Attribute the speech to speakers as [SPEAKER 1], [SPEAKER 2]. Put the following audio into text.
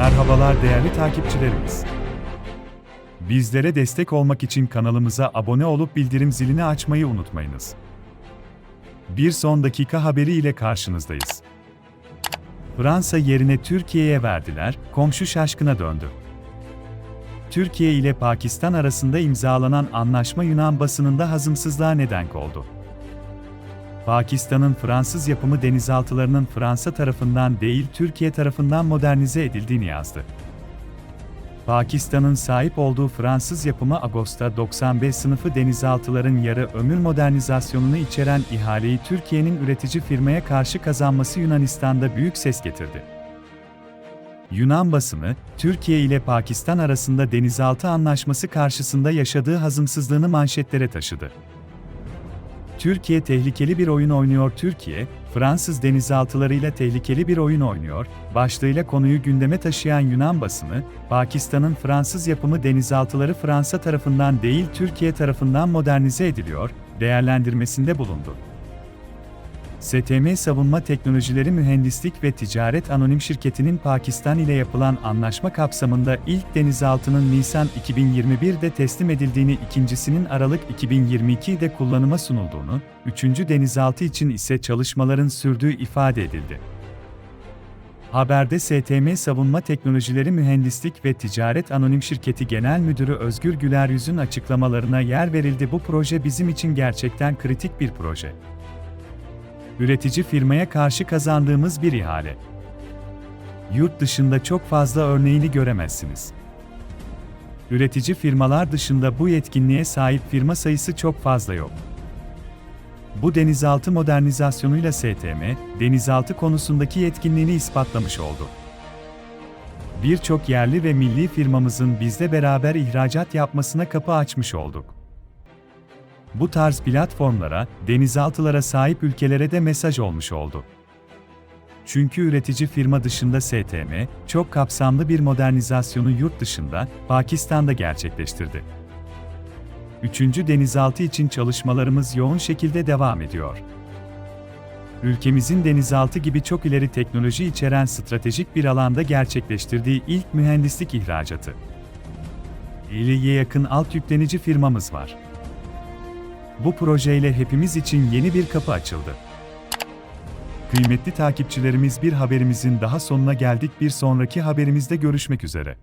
[SPEAKER 1] Merhabalar değerli takipçilerimiz. Bizlere destek olmak için kanalımıza abone olup bildirim zilini açmayı unutmayınız. Bir son dakika haberi ile karşınızdayız. Fransa yerine Türkiye'ye verdiler, komşu şaşkına döndü. Türkiye ile Pakistan arasında imzalanan anlaşma Yunan basınında hazımsızlığa neden oldu. Pakistan'ın Fransız yapımı denizaltılarının Fransa tarafından değil Türkiye tarafından modernize edildiğini yazdı. Pakistan'ın sahip olduğu Fransız yapımı Agosta 95 sınıfı denizaltıların yarı ömür modernizasyonunu içeren ihaleyi Türkiye'nin üretici firmaya karşı kazanması Yunanistan'da büyük ses getirdi. Yunan basını, Türkiye ile Pakistan arasında denizaltı anlaşması karşısında yaşadığı hazımsızlığını manşetlere taşıdı. Türkiye tehlikeli bir oyun oynuyor Türkiye, Fransız denizaltılarıyla tehlikeli bir oyun oynuyor, başlığıyla konuyu gündeme taşıyan Yunan basını, Pakistan'ın Fransız yapımı denizaltıları Fransa tarafından değil Türkiye tarafından modernize ediliyor, değerlendirmesinde bulundu. STM Savunma Teknolojileri Mühendislik ve Ticaret Anonim Şirketi'nin Pakistan ile yapılan anlaşma kapsamında ilk denizaltının Nisan 2021'de teslim edildiğini, ikincisinin Aralık 2022'de kullanıma sunulduğunu, üçüncü denizaltı için ise çalışmaların sürdüğü ifade edildi. Haberde STM Savunma Teknolojileri Mühendislik ve Ticaret Anonim Şirketi Genel Müdürü Özgür Güler Yüz'ün açıklamalarına yer verildi. Bu proje bizim için gerçekten kritik bir proje üretici firmaya karşı kazandığımız bir ihale. Yurt dışında çok fazla örneğini göremezsiniz. Üretici firmalar dışında bu yetkinliğe sahip firma sayısı çok fazla yok. Bu denizaltı modernizasyonuyla STM, denizaltı konusundaki yetkinliğini ispatlamış oldu. Birçok yerli ve milli firmamızın bizle beraber ihracat yapmasına kapı açmış olduk. Bu tarz platformlara, denizaltılara sahip ülkelere de mesaj olmuş oldu. Çünkü üretici firma dışında STM, çok kapsamlı bir modernizasyonu yurt dışında, Pakistan'da gerçekleştirdi. Üçüncü denizaltı için çalışmalarımız yoğun şekilde devam ediyor. Ülkemizin denizaltı gibi çok ileri teknoloji içeren stratejik bir alanda gerçekleştirdiği ilk mühendislik ihracatı. 50'ye yakın alt yüklenici firmamız var. Bu projeyle hepimiz için yeni bir kapı açıldı. Kıymetli takipçilerimiz bir haberimizin daha sonuna geldik. Bir sonraki haberimizde görüşmek üzere.